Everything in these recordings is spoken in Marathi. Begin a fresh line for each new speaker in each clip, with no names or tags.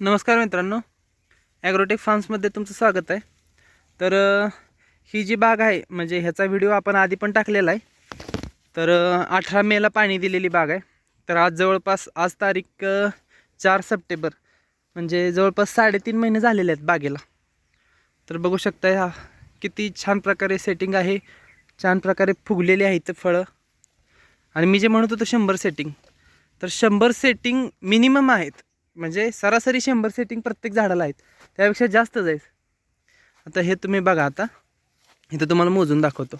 नमस्कार मित्रांनो. ॲग्रोटेक फार्म्समध्ये तुमचं स्वागत आहे. तर ही जी बाग आहे म्हणजे ह्याचा व्हिडिओ आपण आधी पण टाकलेला आहे. तर अठरा मेला पाणी दिलेली बाग आहे. तर आज जवळपास आज तारीख चार सप्टेंबर म्हणजे जवळपास साडेतीन महिने झालेले आहेत बागेला. तर बघू शकता ह्या किती छान प्रकारे सेटिंग आहे. छान प्रकारे फुगलेली आहेत फळं. आणि मी जे म्हणत होतो शंभर सेटिंग तर शंभर सेटिंग मिनिमम आहेत. म्हणजे सरासरी शंभर सेटिंग प्रत्येक झाडाला आहेत. त्यापेक्षा जास्तच आहेत. आता हे तुम्ही बघा आता. इथं तुम्हाला मोजून दाखवतो.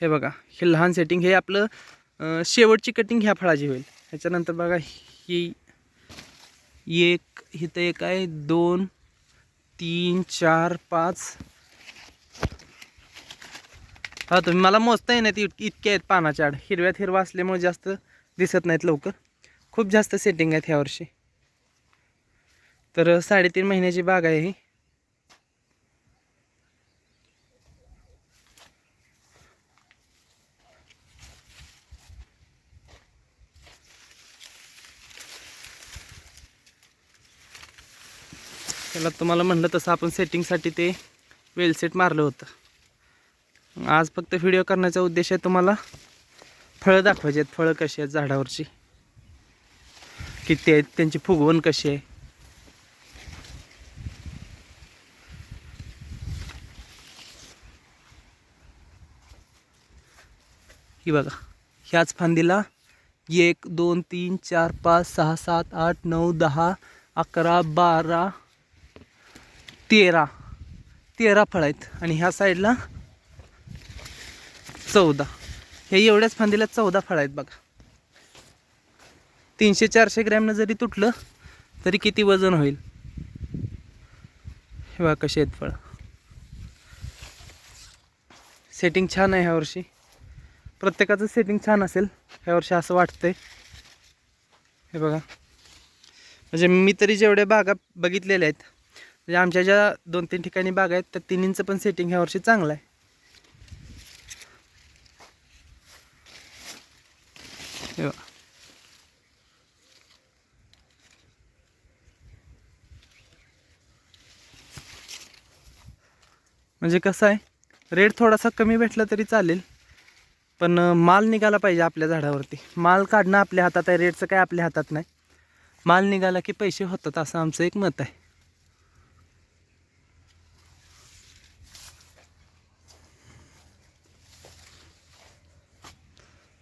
हे बघा हे लहान सेटिंग हे आपलं शेवटची कटिंग ह्या फळाची होईल. ह्याच्यानंतर बघा ही एक इथं एक आहे दोन तीन चार पाच. हा तुम्ही मला मोजता येणार ती इतके आहेत पानाच्या आड. हिरव्यात हिरवा असल्यामुळे जास्त दिसत नाहीत लवकर. खूप जास्त सेटिंग आहेत ह्यावर्षी तर साडेतीन महिन्याची बाग आहे ही. त्याला तुम्हाला म्हणलं तसं आपण सेटिंगसाठी ते वेलसेट मारलं होतं. आज फक्त व्हिडिओ करण्याचा उद्देश आहे तुम्हाला फळं दाखवायची आहेत. फळं कशी आहेत झाडावरची? किती आहेत? त्यांची फुगवण कशी आहे? ही बघा. ह्याच फांदीला एक दोन तीन चार पाच सहा सात आठ नऊ दहा अकरा बारा तेरा. तेरा फळ आहेत. आणि ह्या साईडला चौदा. हे एवढ्याच फांदीला चौदा फळं आहेत बघा. तीनशे चारशे ग्रॅमनं जरी तुटलं तरी किती वजन होईल? हे बघा कसे आहेत फळं. सेटिंग छान आहे ह्यावर्षी प्रत्येकाचं सेटिंग छान असेल. ह्या वर्षी असं वाटतंय. हे बघा. म्हणजे मी तरी जेवढ्या बागा बघितलेल्या आहेत म्हणजे आमच्या ज्या दोन तीन ठिकाणी बागा आहेत त्या तिन्हींचं पण सेटिंग ह्या वर्षी चांगलं आहे. हे बघा. म्हणजे कसं आहे रेट थोडासा कमी भेटला तरी चालेल. पण माल निघाला पाहिजे आपल्या झाडावरती. माल काढणं आपल्या हातात आहे रेटचं काय आपल्या हातात नाही. माल निघाला की पैसे होतात असं आमचं एक मत आहे.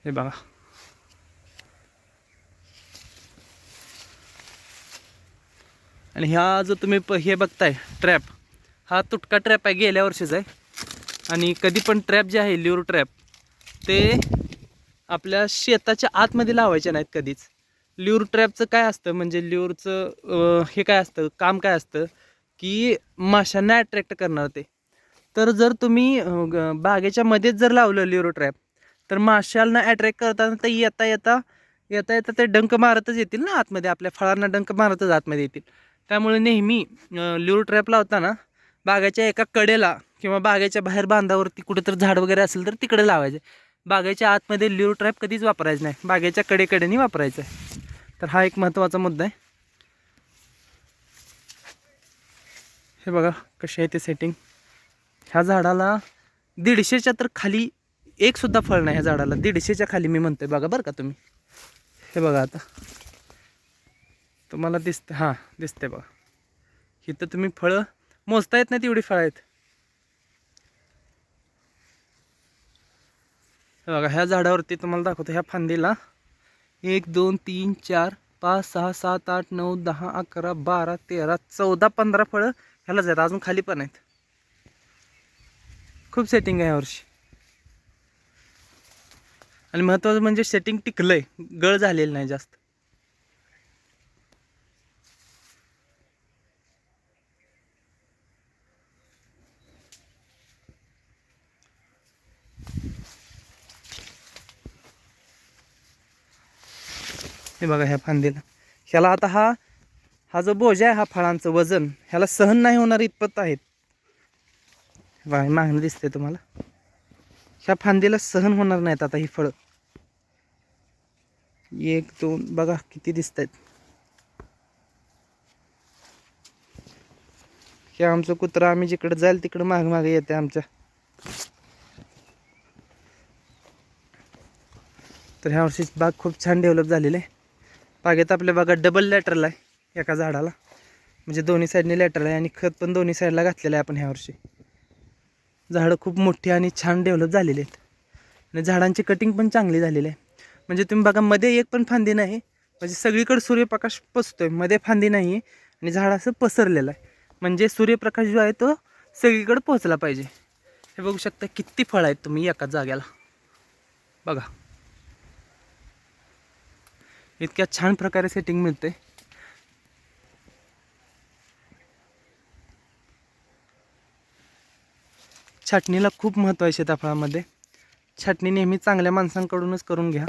हे बघा. आणि ह्या जो तुम्ही प हे बघताय ट्रॅप हा तुटका ट्रॅप आहे गेल्या वर्षीचा आहे. आणि कधी पण ट्रॅप जे आहे ल्यूर ट्रॅप ते आपल्या शेताच्या आतमध्ये लावायचे नाहीत कधीच. ल्यूर ट्रॅपचं काय असतं? म्हणजे ल्यूरचं हे काय असतं? काम काय असतं? की माशांना अट्रॅक्ट करणार ते. तर जर तुम्ही ग- बागेच्या मध्येच जर लावलं ल्युर ट्रॅप तर माशांना अट्रॅक्ट करताना ते येता येता येता येता ते डंक मारतच येतील ना आतमध्ये. आपल्या फळांना डंक मारतच आतमध्ये येतील. त्यामुळे नेहमी ल्युरो ट्रॅप लावताना बागाच्या एका कडेला किंवा बागेच्या बाहेर बांधावरती कुठेतरी झाड वगैरे असेल तर तिकडे लावायचे. बागेच्या आतमध्ये ल्युरो ट्रॅप कधीच वापरायचं नाही. बागेच्या कडेकडेने वापरायचं आहे. तर हा एक महत्त्वाचा मुद्दा आहे. हे बघा कशी आहे ते सेटिंग ह्या झाडाला दीडशेच्या तर खाली एकसुद्धा फळ नाही ह्या झाडाला. दीडशेच्या खाली मी म्हणतोय बघा बरं का तुम्ही. हे बघा आता. तुम्हाला दिसतं हां दिसते बघा. इथं तुम्ही फळं मोजता येत नाही तेवढी फळं आहेत. हे बघा ह्या झाडावरती तुम्हाला दाखवतो ह्या फांदीला. एक दोन तीन चार पाच सहा सात आठ नऊ दहा अकरा बारा तेरा चौदा पंधरा फळं ह्यालाच आहेत. अजून खाली पण आहेत. खूप सेटिंग आहे यावर्षी आणि महत्त्वाचं म्हणजे सेटिंग टिकलं आहे गळ झालेलं नाही जास्त. हे बघा ह्या फांदीला. ह्याला आता हा हा जो बोज आहे हा फळांचं वजन ह्याला सहन नाही होणार इतपत आहेत. बघा मागणं दिसते तुम्हाला. ह्या फांदीला सहन होणार नाहीत आता ही फळं. एक दोन बघा किती दिसत आहेत हे आमचं कुत्रं आम्ही जिकडं जाईल तिकडं माग मागे येते आमच्या. तर ह्या वर्षी बाग खूप छान डेव्हलप झालेली आहे. बागेत आपल्या बागा डबल लॅटरल आहे एका झाडाला. म्हणजे दोन्ही साईडने लॅटरल आहे आणि खत पण दोन्ही साईडला घातलेलं आहे आपण ह्या वर्षी. झाडं खूप मोठी आणि छान डेव्हलप झालेली आहेत. आणि झाडांची कटिंग पण चांगली झालेली आहे. म्हणजे तुम्ही बघा मध्ये एक पण फांदी नाही म्हणजे सगळीकडे सूर्यप्रकाश पसतो आहे मध्ये फांदी नाही आहे आणि झाड असं पसरलेलं आहे. म्हणजे सूर्यप्रकाश जो आहे तो सगळीकडे पोहोचला पाहिजे. हे बघू शकता किती फळ आहेत तुम्ही एका जाग्याला बघा. इतक्या छान प्रकारे सेटिंग मिळते. छाटणीला खूप महत्त्व आहे सीताफळामध्ये छाटणी नेहमी चांगल्या माणसांकडूनच करून घ्या.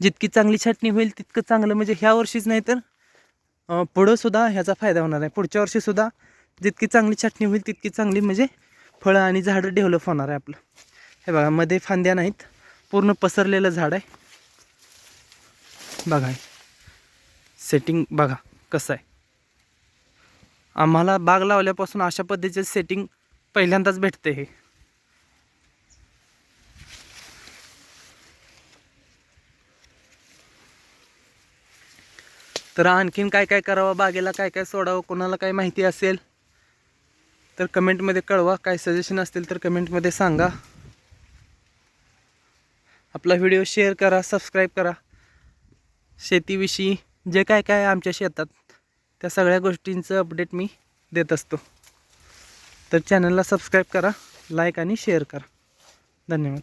जितकी चांगली छाटणी होईल तितकं चांगलं म्हणजे ह्या वर्षीच नाही तर पुढंसुद्धा पुढं सुद्धा ह्याचा फायदा होणार आहे. पुढच्या वर्षीसुद्धा जितकी चांगली छाटणी होईल तितकी चांगली म्हणजे फळं आणि झाडं डेव्हलप होणार आहे आपलं. हे बघा मध्ये फांद्या नाहीत. पूर्ण पसरलेलं झाड आहे. बघा सेटिंग बघा कसं आहे. आम्हाला बाग लावल्यापासून अशा पद्धतीचे सेटिंग पहिल्यांदाच भेटते हे. तर आणखीन काय काय करावं बागेला काय काय सोडावं कोणाला काय माहिती असेल तर कमेंटमध्ये कळवा. काय सजेशन असतील तर कमेंटमध्ये सांगा. आपला व्हिडिओ शेअर करा सबस्क्राईब करा. शेतीविषयी जे काय काय आमच्या शेतात त्या सगळ्या गोष्टींचं अपडेट मी देत असतो. तर चॅनलला सबस्क्राईब करा लाईक आणि शेअर करा. धन्यवाद.